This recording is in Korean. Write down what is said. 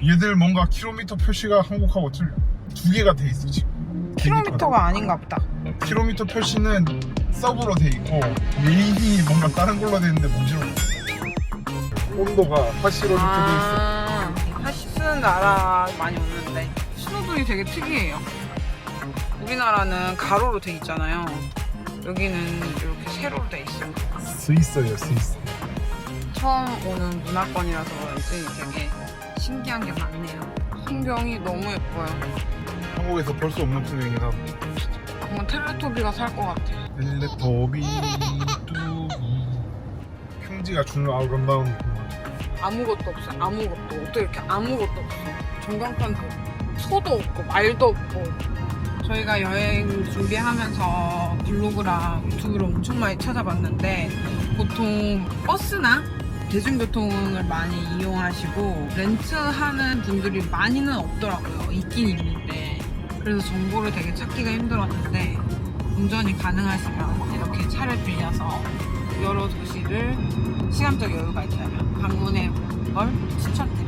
네. 얘들 뭔가 킬로미터 표시가 한국하고 틀려. 두 개가 돼 있어 지금. 킬로미터가 아닌가 보다. 킬로미터 표시는 서브로 돼 있고 메인이 뭔가 다른 걸로 돼 있는데 뭔지 모르겠어. 온도가 화시로 이렇게 돼 있어. 아, 하시 쓰는 나라 많이 오는데 신호등이 되게 특이해요. 우리나라는 가로로 돼 있잖아요. 여기는 이렇게 세로로 돼 있어요. 스위스예요 스위스. 처음 오는 문화권이라서 그런지 되게 신기한 게 많네요. 풍경이 너무 예뻐요. 한국에서 볼 수 없는 풍경이긴 하고. 뭔가 텔레토비가 살 것 같아. 엘레토비 뚜비 평지가 주는 아름다운 느낌. 아무것도 없어. 아무것도. 어떻게 이렇게 아무것도 없어. 전광판도 없고, 소도 없고 말도 없고. 저희가 여행 준비하면서 블로그랑 유튜브를 엄청 많이 찾아봤는데 보통 버스나 대중교통을 많이 이용하시고 렌트하는 분들이 많이는 없더라고요. 있긴 있는데 그래서 정보를 되게 찾기가 힘들었는데 운전이 가능하시면 이렇게 차를 빌려서 여러 도시를 시간적 여유가 있다면 방문해 볼 걸 추천드립니다.